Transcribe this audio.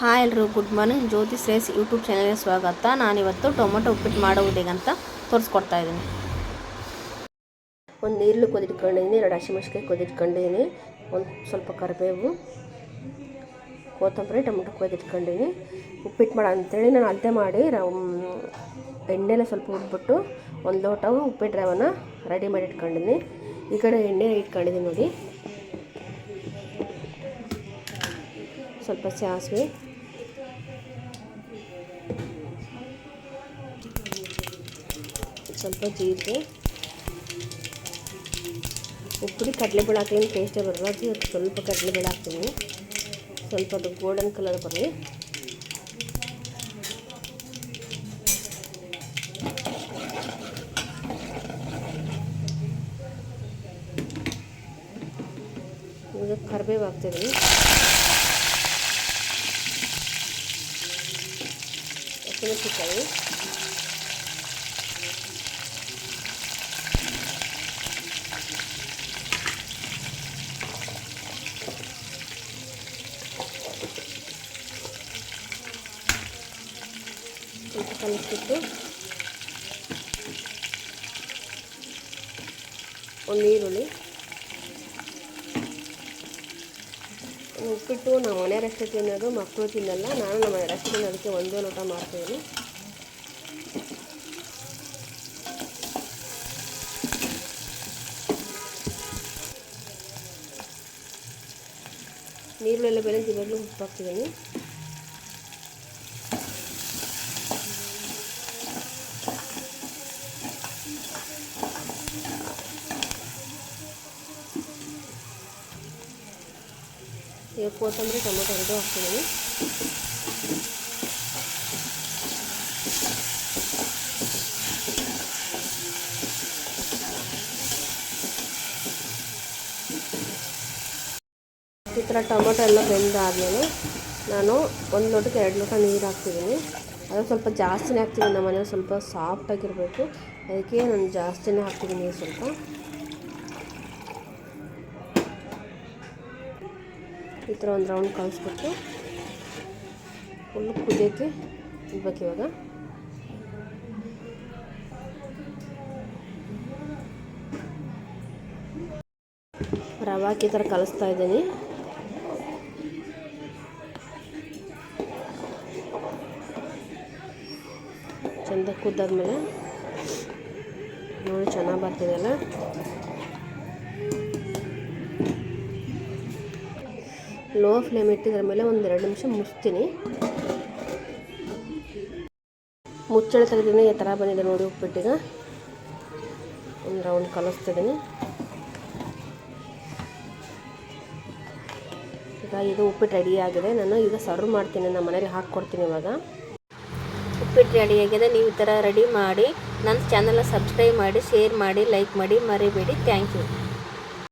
Hi ಎಲ್ಲರೂ good morning. Jyothi ಶ್ರೇಸ್ YouTube ಚಾನಲ್ಗೆ ಸ್ವಾಗತ. ನಾನಿವತ್ತು ಟೊಮೊಟೊ ಉಪ್ಪಿಟ್ಟು ಮಾಡೋದು ಅಂತ ತೋರಿಸ್ಕೊಡ್ತಾ ಇದ್ದೀನಿ. ಒಂದು ಈರುಳ್ಳಿ ಕೊದಿಟ್ಕೊಂಡಿದ್ದೀನಿ, ಎರಡು ಹಸಿಮೆಣ್ಸಿಕಾಯಿ ಕೊದಿಟ್ಕೊಂಡಿದ್ದೀನಿ, ಒಂದು ಸ್ವಲ್ಪ ಕರಿಬೇವು, ಕೊತ್ತಂಬರಿ, ಟೊಮೊಟೊ ಕೊದಿಟ್ಕೊಂಡಿದ್ದೀನಿ. ಉಪ್ಪಿಟ್ಟು ಮಾಡ ಅಂತೇಳಿ ನಾನು ಅಳತೆ ಮಾಡಿ ಎಣ್ಣೆಲ್ಲ ಸ್ವಲ್ಪ ಉಟ್ಬಿಟ್ಟು ಒಂದು ಲೋಟ ಉಪ್ಪಿಟ್ಟು ರವನ ರೆಡಿ ಮಾಡಿ ಇಟ್ಕೊಂಡಿದ್ದೀನಿ. ಈ ಕಡೆ ಎಣ್ಣೆ ಇಟ್ಕೊಂಡಿದ್ದೀನಿ ನೋಡಿ. ಸ್ವಲ್ಪ ಸಾಸಿವೆ ಸ್ವಲ್ಪ ಜೀರಿಗೆ, ಉಪ್ಪುಡಿ ಕಡಲೆಬೇಳೆ ಹಾಕ್ತೀನಿ ಟೇಸ್ಟೇ ಬರಲ್ಲ. ಅದಕ್ಕೆ ಸ್ವಲ್ಪ ಕಡಲೆಬೇಳೆ ಹಾಕ್ತೀನಿ. ಸ್ವಲ್ಪ ಅದು ಗೋಲ್ಡನ್ ಕಲರ್ ಬರಲಿ. ಈಗ ಕರಿಬೇವು ಹಾಕ್ತಿದ್ದೀನಿ ಹಸಿಮೆಣಸಿಕಾಯಿ ಸ್ವಲ್ಪ ಕಲಿಸ್ಬಿಟ್ಟು ಒಂದು ಈರುಳ್ಳಿ. ಉಪ್ಪಿಟ್ಟು ನಾವು ರಸ್ತೆ ತಿನ್ನೋದು, ಮಕ್ಕಳು ತಿನ್ನಲ್ಲ, ನಾನು ನಮ್ಮ ರಸ್ತೆ ತಿನ್ನೋದಕ್ಕೆ ಒಂದೇ ಲೋಟ ಮಾಡ್ತೀನಿ. ನೀರುಳ್ಳೆಲ್ಲ ಬೆಳೆದು ಉಪ್ಪು ಈಗ ಕೊತ್ತಂಬರಿ ಟೊಮೊಟೊ ಎರಡು ಹಾಕ್ತಿದ್ದೀನಿ ಈ ಥರ ಟೊಮೊಟೊ ಎಲ್ಲ ಬೆಂದಾದಮೇಲೆ ನಾನು ಒಂದು ಲೋಟಕ್ಕೆ ಎರಡು ಲೋಟ ನೀರು ಹಾಕ್ತಿದ್ದೀನಿ. ಅದು ಸ್ವಲ್ಪ ಜಾಸ್ತಿನೇ ಹಾಕ್ತೀನಿ ನಮ್ಮ ಮನೇಲಿ ಸ್ವಲ್ಪ ಸಾಫ್ಟಾಗಿರಬೇಕು ಅದಕ್ಕೆ ನಾನು ಜಾಸ್ತಿನೇ ಹಾಕ್ತಿದ್ದೀನಿ ಸ್ವಲ್ಪ. ಈ ಥರ ಒಂದು ರೌಂಡ್ ಕಳಿಸ್ಬಿಟ್ಟು ಫುಲ್ಲು ಕುದಿಯೋಕ್ಕೆ ಇಡ್ಬೇಕು ಇವಾಗ. ರವಾಕಿ ಥರ ಕಲಿಸ್ತಾ ಇದ್ದೀನಿ. ಚೆಂದ ಕುದ್ದಾದ್ಮೇಲೆ ನೋಡಿ ಚೆನ್ನಾಗಿ ಬರ್ತಿದೆಯಲ್ಲ? ಲೋ ಫ್ಲೇಮ್ ಇಟ್ಟಿದ್ರ ಮೇಲೆ ಒಂದು ಎರಡು ನಿಮಿಷ ಮುಚ್ತೀನಿ. ಮುಚ್ಚಳ ತೆಗೆದಿನ ಈ ಥರ ಬಂದಿದೆ ನೋಡಿ ಉಪ್ಪಿಟ್ಟಿಗೆ. ಒಂದು ರೌಂಡ್ ಕಲಿಸ್ತಿದ್ದೀನಿ. ಈಗ ಇದು ಉಪ್ಪಿಟ್ಟು ರೆಡಿ ಆಗಿದೆ. ನಾನು ಈಗ ಸರ್ವ್ ಮಾಡ್ತೀನಿ. ನಮ್ಮ ಮನೇಲಿ ಹಾಕ್ಕೊಡ್ತೀನಿ ಇವಾಗ. ಉಪ್ಪಿಟ್ಟು ರೆಡಿ ಆಗಿದೆ. ನೀವು ಈ ಥರ ರೆಡಿ ಮಾಡಿ ನನ್ನ ಚಾನಲ್ನ ಸಬ್ಸ್ಕ್ರೈಬ್ ಮಾಡಿ ಶೇರ್ ಮಾಡಿ ಲೈಕ್ ಮಾಡಿ ಮರಿಬೇಡಿ. Thank you